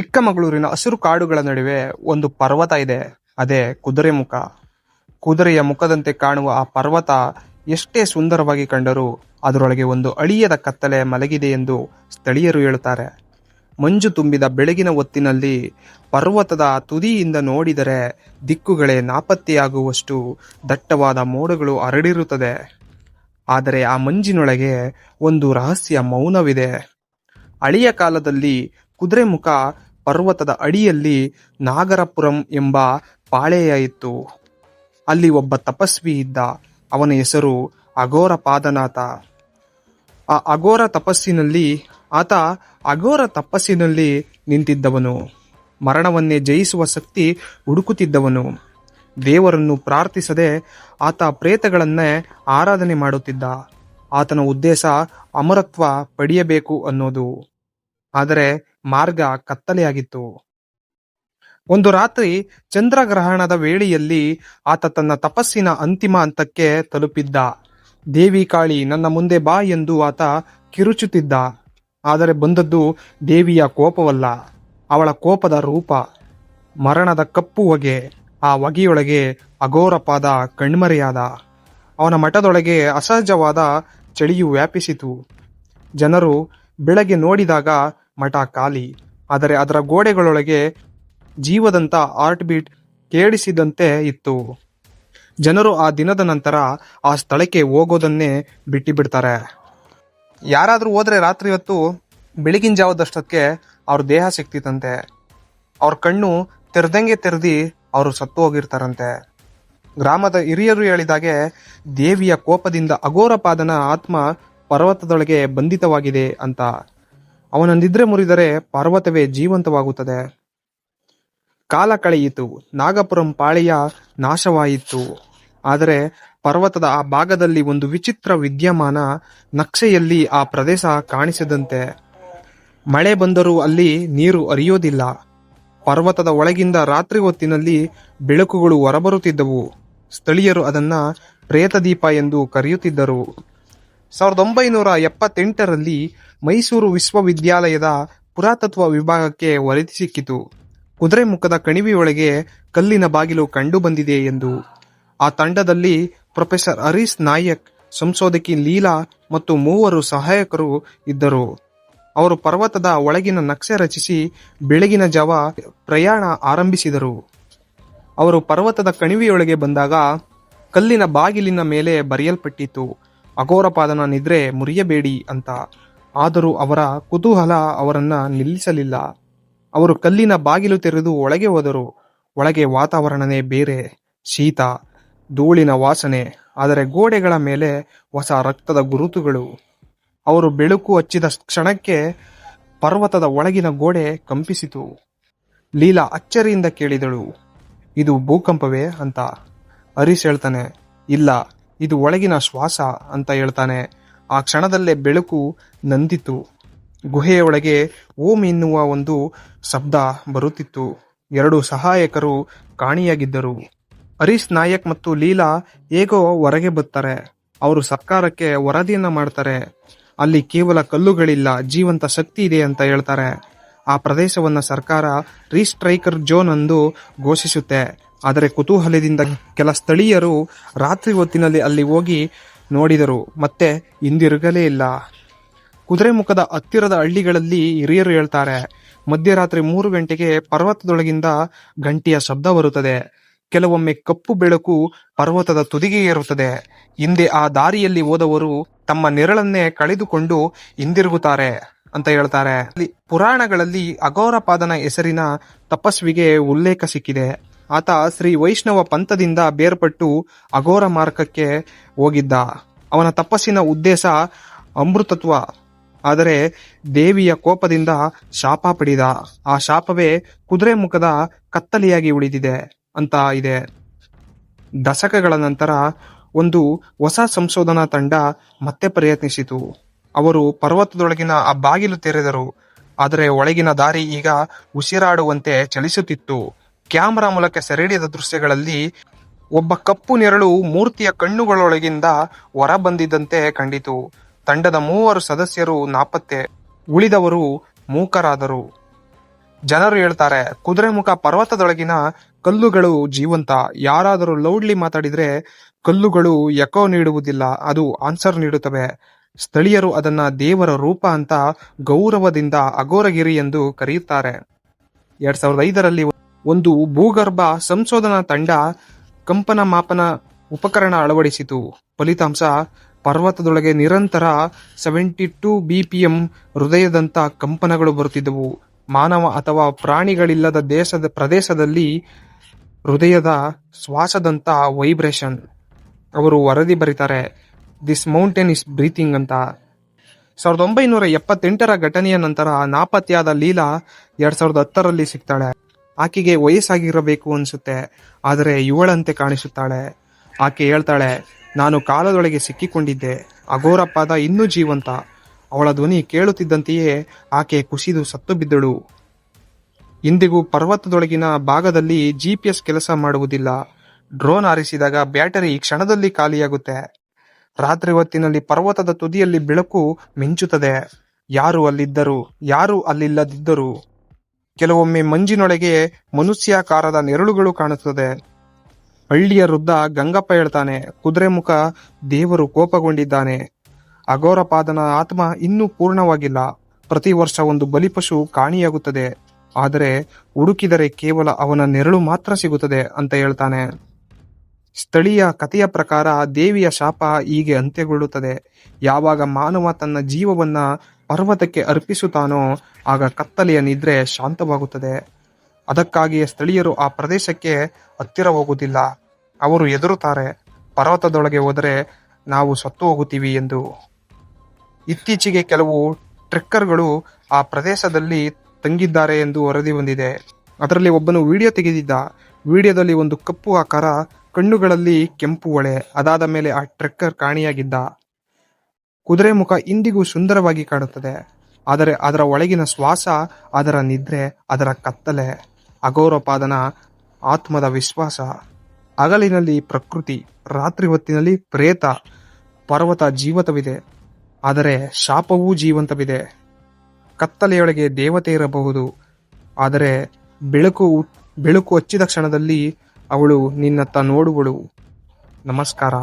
ಚಿಕ್ಕಮಗಳೂರಿನ ಹಸಿರು ಕಾಡುಗಳ ನಡುವೆ ಒಂದು ಪರ್ವತ ಇದೆ. ಅದೇ ಕುದುರೆ ಮುಖ. ಕುದುರೆಯ ಮುಖದಂತೆ ಕಾಣುವ ಆ ಪರ್ವತ ಎಷ್ಟೇ ಸುಂದರವಾಗಿ ಕಂಡರೂ ಅದರೊಳಗೆ ಒಂದು ಅಳಿಯದ ಕತ್ತಲೆ ಮಲಗಿದೆ ಎಂದು ಸ್ಥಳೀಯರು ಹೇಳುತ್ತಾರೆ. ಮಂಜು ತುಂಬಿದ ಬೆಳಗಿನ ಹೊತ್ತಿನಲ್ಲಿ ಪರ್ವತದ ತುದಿಯಿಂದ ನೋಡಿದರೆ ದಿಕ್ಕುಗಳೇ ನಾಪತ್ತೆಯಾಗುವಷ್ಟು ದಟ್ಟವಾದ ಮೋಡಗಳು ಹರಡಿರುತ್ತದೆ. ಆದರೆ ಆ ಮಂಜಿನೊಳಗೆ ಒಂದು ರಹಸ್ಯ ಮೌನವಿದೆ. ಅಳಿಯ ಕಾಲದಲ್ಲಿ ಕುದುರೆಮುಖ ಪರ್ವತದ ಅಡಿಯಲ್ಲಿ ನಾಗರಪುರಂ ಎಂಬ ಪಾಳೆಯ ಇತ್ತು. ಅಲ್ಲಿ ಒಬ್ಬ ತಪಸ್ವಿ ಇದ್ದ. ಅವನ ಹೆಸರು ಅಘೋರ ಪಾದನಾಥ. ಆ ಅಘೋರ ತಪಸ್ಸಿನಲ್ಲಿ, ಆತ ಅಘೋರ ತಪಸ್ಸಿನಲ್ಲಿ ನಿಂತಿದ್ದವನು. ಮರಣವನ್ನೇ ಜಯಿಸುವ ಶಕ್ತಿ ಹುಡುಕುತ್ತಿದ್ದವನು. ದೇವರನ್ನು ಪ್ರಾರ್ಥಿಸದೆ ಆತ ಪ್ರೇತಗಳನ್ನೇ ಆರಾಧನೆ ಮಾಡುತ್ತಿದ್ದ. ಆತನ ಉದ್ದೇಶ ಅಮರತ್ವ ಪಡೆಯಬೇಕು ಅನ್ನೋದು. ಆದರೆ ಮಾರ್ಗ ಕತ್ತಲೆಯಾಗಿತ್ತು. ಒಂದು ರಾತ್ರಿ ಚಂದ್ರಗ್ರಹಣದ ವೇಳೆಯಲ್ಲಿ ಆತ ತನ್ನ ತಪಸ್ಸಿನ ಅಂತಿಮ ಹಂತಕ್ಕೆ ತಲುಪಿದ್ದ. ದೇವಿ ಕಾಳಿ ನನ್ನ ಮುಂದೆ ಬಾ ಎಂದು ಆತ ಕಿರುಚುತ್ತಿದ್ದ. ಆದರೆ ಬಂದದ್ದು ದೇವಿಯ ಕೋಪವಲ್ಲ, ಅವಳ ಕೋಪದ ರೂಪ. ಮರಣದ ಕಪ್ಪು ಹೊಗೆ, ಆ ಹೊಗೆಯೊಳಗೆ ಅಘೋರಪಾದ ಕಣ್ಮರೆಯಾದ. ಅವನ ಮಠದೊಳಗೆ ಅಸಹಜವಾದ ಚಳಿಯು ವ್ಯಾಪಿಸಿತು. ಜನರು ಬೆಳಗ್ಗೆ ನೋಡಿದಾಗ ಮಠ ಖಾಲಿ. ಆದರೆ ಅದರ ಗೋಡೆಗಳೊಳಗೆ ಜೀವದಂತ ಆರ್ಟ್ ಬೀಟ್ ಕೇಳಿಸಿದಂತೆ ಇತ್ತು. ಜನರು ಆ ದಿನದ ನಂತರ ಆ ಸ್ಥಳಕ್ಕೆ ಹೋಗೋದನ್ನೇ ಬಿಟ್ಟಿಬಿಡ್ತಾರೆ ಯಾರಾದರೂ ಹೋದರೆ ರಾತ್ರಿ ಹೊತ್ತು ಬೆಳಗಿನ ಜಾವದಷ್ಟಕ್ಕೆ ಅವ್ರ ದೇಹ ಸಿಕ್ತಿತ್ತಂತೆ. ಅವ್ರ ಕಣ್ಣು ತೆರೆದಂಗೆ ತೆರೆದಿ ಅವರು ಸತ್ತು ಹೋಗಿರ್ತಾರಂತೆ. ಗ್ರಾಮದ ಹಿರಿಯರು ಹೇಳಿದಾಗೆ, ದೇವಿಯ ಕೋಪದಿಂದ ಅಘೋರಪಾದನ ಆತ್ಮ ಪರ್ವತದೊಳಗೆ ಬಂಧಿತವಾಗಿದೆ ಅಂತ. ಅವನ ನಿದ್ರೆ ಮುರಿದರೆ ಪರ್ವತವೇ ಜೀವಂತವಾಗುತ್ತದೆ. ಕಾಲ ಕಳೆಯಿತು, ನಾಗಪುರಂ ಪಾಳಿಯ ನಾಶವಾಯಿತು. ಆದರೆ ಪರ್ವತದ ಆ ಭಾಗದಲ್ಲಿ ಒಂದು ವಿಚಿತ್ರ ವಿದ್ಯಮಾನ ನಕ್ಷೆಯಲ್ಲಿ ಆ ಪ್ರದೇಶ ಕಾಣಿಸದಂತೆ. ಮಳೆ ಬಂದರೂ ಅಲ್ಲಿ ನೀರು ಅರಿಯೋದಿಲ್ಲ ಪರ್ವತದ ಒಳಗಿಂದ ರಾತ್ರಿ ಹೊತ್ತಿನಲ್ಲಿ ಬೆಳಕುಗಳು ಹೊರಬರುತ್ತಿದ್ದವು. ಸ್ಥಳೀಯರು ಅದನ್ನ ಪ್ರೇತದೀಪ ಎಂದು ಕರೆಯುತ್ತಿದ್ದರು. ಸಾವಿರದ ಒಂಬೈನೂರ ಎಪ್ಪತ್ತೆಂಟರಲ್ಲಿ ಮೈಸೂರು ವಿಶ್ವವಿದ್ಯಾಲಯದ ಪುರಾತತ್ವ ವಿಭಾಗಕ್ಕೆ ವರದಿ ಸಿಕ್ಕಿತು. ಕುದುರೆಮುಖದ ಕಣಿವೆಯೊಳಗೆ ಕಲ್ಲಿನ ಬಾಗಿಲು ಕಂಡುಬಂದಿದೆ ಎಂದು. ಆ ತಂಡದಲ್ಲಿ ಪ್ರೊಫೆಸರ್ ಹರೀಶ್ ನಾಯಕ್, ಸಂಶೋಧಕಿ ಲೀಲಾ ಮತ್ತು ಮೂವರು ಸಹಾಯಕರು ಇದ್ದರು. ಅವರು ಪರ್ವತದ ಒಳಗಿನ ನಕ್ಷೆ ರಚಿಸಿ ಬೆಳಗಿನ ಜಾವ ಪ್ರಯಾಣ ಆರಂಭಿಸಿದರು. ಅವರು ಪರ್ವತದ ಕಣಿವೆಯೊಳಗೆ ಬಂದಾಗ ಕಲ್ಲಿನ ಬಾಗಿಲಿನ ಮೇಲೆ ಬರೆಯಲ್ಪಟ್ಟಿತ್ತು. ಅಘೋರಪಾದನ ನಿದ್ರೆ ಮುರಿಯಬೇಡಿ ಅಂತ. ಆದರೂ ಅವರ ಕುತೂಹಲ ಅವರನ್ನ ನಿಲ್ಲಿಸಲಿಲ್ಲ. ಅವರು ಕಲ್ಲಿನ ಬಾಗಿಲು ತೆರೆದು ಒಳಗೆ ಹೋದರು. ಒಳಗೆ ವಾತಾವರಣನೇ ಬೇರೆ, ಶೀತ, ಧೂಳಿನ ವಾಸನೆ, ಆದರೆ ಗೋಡೆಗಳ ಮೇಲೆ ಹೊಸ ರಕ್ತದ ಗುರುತುಗಳು. ಅವರು ಬೆಳಕು ಹಚ್ಚಿದ ಕ್ಷಣಕ್ಕೆ ಪರ್ವತದ ಒಳಗಿನ ಗೋಡೆ ಕಂಪಿಸಿತು. ಲೀಲಾ ಅಚ್ಚರಿಯಿಂದ ಕೇಳಿದಳು, ಇದು ಭೂಕಂಪವೇ? ಅಂತ. ಹರೀಶ್ ಹೇಳ್ತಾನೆ, ಇಲ್ಲ. ಇದು ಒಳಗಿನ ಶ್ವಾಸ ಅಂತ ಹೇಳ್ತಾನೆ. ಆ ಕ್ಷಣದಲ್ಲೇ ಬೆಳಕು ನಂದಿತು. ಗುಹೆಯೊಳಗೆ ಓಂ ಎನ್ನುವ ಒಂದು ಶಬ್ದ ಬರುತ್ತಿತ್ತು. ಎರಡು ಸಹಾಯಕರು ಕಾಣಿಯಾಗಿದ್ದರು. ಹರೀಶ್ ನಾಯಕ್ ಮತ್ತು ಲೀಲಾ ಹೇಗೋ ಹೊರಗೆ ಬರ್ತಾರೆ. ಅವರು ಸರ್ಕಾರಕ್ಕೆ ವರದಿಯನ್ನ ಮಾಡ್ತಾರೆ. ಅಲ್ಲಿ ಕೇವಲ ಕಲ್ಲುಗಳಿಲ್ಲ, ಜೀವಂತ ಶಕ್ತಿ ಇದೆ ಅಂತ ಹೇಳ್ತಾರೆ. ಆ ಪ್ರದೇಶವನ್ನ ಸರ್ಕಾರ ರೀಸ್ಟ್ರೈಕರ್ ಜೋನ್ ಎಂದು ಘೋಷಿಸುತ್ತೆ. ಆದರೆ ಕುತೂಹಲದಿಂದ ಕೆಲ ಸ್ಥಳೀಯರು ರಾತ್ರಿ ಹೊತ್ತಿನಲ್ಲಿ ಅಲ್ಲಿ ಹೋಗಿ ನೋಡಿದರು. ಮತ್ತೆ ಹಿಂದಿರುಗಲೇ ಇಲ್ಲ. ಕುದುರೆಮುಖದ ಹತ್ತಿರದ ಹಳ್ಳಿಗಳಲ್ಲಿ ಹಿರಿಯರು ಹೇಳ್ತಾರೆ, ಮಧ್ಯರಾತ್ರಿ ಮೂರು ಗಂಟೆಗೆ ಪರ್ವತದೊಳಗಿಂದ ಗಂಟೆಯ ಶಬ್ದ ಬರುತ್ತದೆ. ಕೆಲವೊಮ್ಮೆ ಕಪ್ಪು ಬೆಳಕು ಪರ್ವತದ ತುದಿಗೆ ಏರುತ್ತದೆ. ಹಿಂದೆ ಆ ದಾರಿಯಲ್ಲಿ ಹೋದವರು ತಮ್ಮ ನೆರಳನ್ನೇ ಕಳೆದುಕೊಂಡು ಹಿಂದಿರುಗುತ್ತಾರೆ ಅಂತ ಹೇಳ್ತಾರೆ. ಪುರಾಣಗಳಲ್ಲಿ ಅಘೋರಪಾದನ ಹೆಸರಿನ ತಪಸ್ವಿಗೆ ಉಲ್ಲೇಖ ಸಿಕ್ಕಿದೆ. ಆತ ಶ್ರೀ ವೈಷ್ಣವ ಪಂಥದಿಂದ ಬೇರ್ಪಟ್ಟು ಅಘೋರ ಮಾರ್ಗಕ್ಕೆ ಹೋಗಿದ್ದ. ಅವನ ತಪಸ್ಸಿನ ಉದ್ದೇಶ ಅಮೃತತ್ವ, ಆದರೆ ದೇವಿಯ ಕೋಪದಿಂದ ಶಾಪ ಪಡೆದ. ಆ ಶಾಪವೇ ಕುದುರೆ ಮುಖದ ಕತ್ತಲೆಯಾಗಿ ಉಳಿದಿದೆ ಅಂತ ಇದೆ. ದಶಕಗಳ ನಂತರ ಒಂದು ಹೊಸ ಸಂಶೋಧನಾ ತಂಡ ಮತ್ತೆ ಪ್ರಯತ್ನಿಸಿತು. ಅವರು ಪರ್ವತದೊಳಗಿನ ಆ ಬಾಗಿಲು ತೆರೆದರು, ಆದರೆ ಒಳಗಿನ ದಾರಿ ಈಗ ಉಸಿರಾಡುವಂತೆ ಚಲಿಸುತ್ತಿತ್ತು. ಕ್ಯಾಮರಾ ಮೂಲಕ ಸೆರೆಹಿಡಿದ ದೃಶ್ಯಗಳಲ್ಲಿ ಒಬ್ಬ ಕಪ್ಪು ನೆರಳು ಮೂರ್ತಿಯ ಕಣ್ಣುಗಳೊಳಗಿಂದ ಹೊರ ಬಂದಿದ್ದಂತೆ ಕಂಡಿತು. ತಂಡದ ಮೂವರು ಸದಸ್ಯರು ನಾಪತ್ತೆ ಉಳಿದವರು ಮೂಕರಾದರು. ಜನರು ಹೇಳ್ತಾರೆ ಕುದುರೆಮುಖ ಪರ್ವತದೊಳಗಿನ ಕಲ್ಲುಗಳು ಜೀವಂತ. ಯಾರಾದರೂ ಲೌಡ್ಲಿ ಮಾತಾಡಿದ್ರೆ ಕಲ್ಲುಗಳು ಎಕೋ ನೀಡುವುದಿಲ್ಲ, ಅದು ಆನ್ಸರ್ ನೀಡುತ್ತವೆ. ಸ್ಥಳೀಯರು ಅದನ್ನ ದೇವರ ರೂಪ ಅಂತ ಗೌರವದಿಂದ ಅಗೋರಗಿರಿ ಎಂದು ಕರೆಯುತ್ತಾರೆ. ಎರಡ್ ಸಾವಿರದ ಐದರಲ್ಲಿ ಒಂದು ಭೂಗರ್ಭ ಸಂಶೋಧನಾ ತಂಡ ಕಂಪನ ಮಾಪನ ಉಪಕರಣ ಅಳವಡಿಸಿತು. ಫಲಿತಾಂಶ, ಪರ್ವತದೊಳಗೆ ನಿರಂತರ ಸೆವೆಂಟಿ ಟೂ ಬಿಪಿಎಂ ಹೃದಯದಂತ ಕಂಪನಗಳು ಬರುತ್ತಿದ್ದವು. ಮಾನವ ಅಥವಾ ಪ್ರಾಣಿಗಳಿಲ್ಲದ ದೇಶದ ಪ್ರದೇಶದಲ್ಲಿ ಹೃದಯದ ಶ್ವಾಸದಂಥ ವೈಬ್ರೇಷನ್. ಅವರು ವರದಿ ಬರೀತಾರೆ ದಿಸ್ ಮೌಂಟೇನ್ ಇಸ್ ಬ್ರೀತಿಂಗ್ ಅಂತ. ಸಾವಿರದ ಒಂಬೈನೂರ ಎಪ್ಪತ್ತೆಂಟರ ಘಟನೆಯ ನಂತರ ನಾಪತ್ತೆಯಾದ ಲೀಲಾ ಎರಡ್ ಸಾವಿರದ ಹತ್ತರಲ್ಲಿ ಸಿಗ್ತಾಳೆ. ಆಕೆಗೆ ವಯಸ್ಸಾಗಿರಬೇಕು ಅನ್ಸುತ್ತೆ, ಆದರೆ ಇವಳಂತೆ ಕಾಣಿಸುತ್ತಾಳೆ. ಆಕೆ ಹೇಳ್ತಾಳೆ, ನಾನು ಕಾಲದೊಳಗೆ ಸಿಕ್ಕಿಕೊಂಡಿದ್ದೆ ಅಘೋರ ಪಾದ ಇನ್ನೂ ಜೀವಂತ. ಅವಳ ಧ್ವನಿ ಕೇಳುತ್ತಿದ್ದಂತೆಯೇ ಆಕೆ ಕುಸಿದು ಸತ್ತು ಬಿದ್ದಳು. ಇಂದಿಗೂ ಪರ್ವತದೊಳಗಿನ ಭಾಗದಲ್ಲಿ ಜಿಪಿಎಸ್ ಕೆಲಸ ಮಾಡುವುದಿಲ್ಲ. ಡ್ರೋನ್ ಆರಿಸಿದಾಗ ಬ್ಯಾಟರಿ ಕ್ಷಣದಲ್ಲಿ ಖಾಲಿಯಾಗುತ್ತೆ. ರಾತ್ರಿ ಹೊತ್ತಿನಲ್ಲಿ ಪರ್ವತದ ತುದಿಯಲ್ಲಿ ಬೆಳಕು ಮಿಂಚುತ್ತದೆ. ಯಾರು ಅಲ್ಲಿದ್ದರು, ಯಾರು ಅಲ್ಲಿಲ್ಲದಿದ್ದರು. ಕೆಲವೊಮ್ಮೆ ಮಂಜಿನೊಳಗೆ ಮನುಷ್ಯಾಕಾರದ ನೆರಳುಗಳು ಕಾಣುತ್ತದೆ. ಹಳ್ಳಿಯ ವೃದ್ಧ ಗಂಗಪ್ಪ ಹೇಳ್ತಾನೆ ಕುದುರೆಮುಖ ದೇವರು ಕೋಪಗೊಂಡಿದ್ದಾನೆ. ಅಘೋರಪಾದನ ಆತ್ಮ ಇನ್ನೂ ಪೂರ್ಣವಾಗಿಲ್ಲ. ಪ್ರತಿ ವರ್ಷ ಒಂದು ಬಲಿಪಶು ಕಾಣಿಯಾಗುತ್ತದೆ. ಆದರೆ ಹುಡುಕಿದರೆ ಕೇವಲ ಅವನ ನೆರಳು ಮಾತ್ರ ಸಿಗುತ್ತದೆ, ಅಂತ ಹೇಳ್ತಾನೆ. ಸ್ಥಳೀಯ ಕಥೆಯ ಪ್ರಕಾರ ದೇವಿಯ ಶಾಪ ಹೀಗೆ ಅಂತ್ಯಗೊಳ್ಳುತ್ತದೆ. ಯಾವಾಗ ಮಾನವ ತನ್ನ ಜೀವವನ್ನ ಪರ್ವತಕ್ಕೆ ಅರ್ಪಿಸುತ್ತಾನೋ, ಆಗ ಕತ್ತಲೆಯ ನಿದ್ರೆ ಶಾಂತವಾಗುತ್ತದೆ. ಅದಕ್ಕಾಗಿಯೇ ಸ್ಥಳೀಯರು ಆ ಪ್ರದೇಶಕ್ಕೆ ಹತ್ತಿರ ಹೋಗುವುದಿಲ್ಲ. ಅವರು ಎದುರುತ್ತಾರೆ ಪರ್ವತದೊಳಗೆ ಹೋದರೆ ನಾವು ಸತ್ತು ಹೋಗುತ್ತೀವಿ ಎಂದು. ಇತ್ತೀಚೆಗೆ ಕೆಲವು ಟ್ರೆಕ್ಕರ್ಗಳು ಆ ಪ್ರದೇಶದಲ್ಲಿ ತಂಗಿದ್ದಾರೆ ಎಂದು ವರದಿ ಬಂದಿದೆ. ಅದರಲ್ಲಿ ಒಬ್ಬನು ವಿಡಿಯೋ ತೆಗೆದಿದ್ದ. ವಿಡಿಯೋದಲ್ಲಿ ಒಂದು ಕಪ್ಪು ಆಕಾರ, ಕಣ್ಣುಗಳಲ್ಲಿ ಕೆಂಪು ಒಳೆ ಅದಾದ ಮೇಲೆ ಆ ಟ್ರೆಕ್ಕರ್ ಕಾಣಿಯಾಗಿದ್ದ. ಕುದುರೆ ಮುಖ ಇಂದಿಗೂ ಸುಂದರವಾಗಿ ಕಾಣುತ್ತದೆ. ಆದರೆ ಅದರ ಒಳಗಿನ ಶ್ವಾಸ, ಅದರ ನಿದ್ರೆ, ಅದರ ಕತ್ತಲೆ ಅಗೌರಪಾದನ ಆತ್ಮದ ವಿಶ್ವಾಸ, ಹಗಲಿನಲ್ಲಿ ಪ್ರಕೃತಿ, ರಾತ್ರಿ ಹೊತ್ತಿನಲ್ಲಿ ಪ್ರೇತ, ಪರ್ವತ ಜೀವತವಿದೆ. ಆದರೆ ಶಾಪವೂ ಜೀವಂತವಿದೆ. ಕತ್ತಲೆಯೊಳಗೆ ದೇವತೆ ಇರಬಹುದು. ಆದರೆ ಬೆಳಕು ಬೆಳಕು ಹಚ್ಚಿದ ಕ್ಷಣದಲ್ಲಿ ಅವಳು ನಿನ್ನತ್ತ ನೋಡುವಳು. ನಮಸ್ಕಾರ.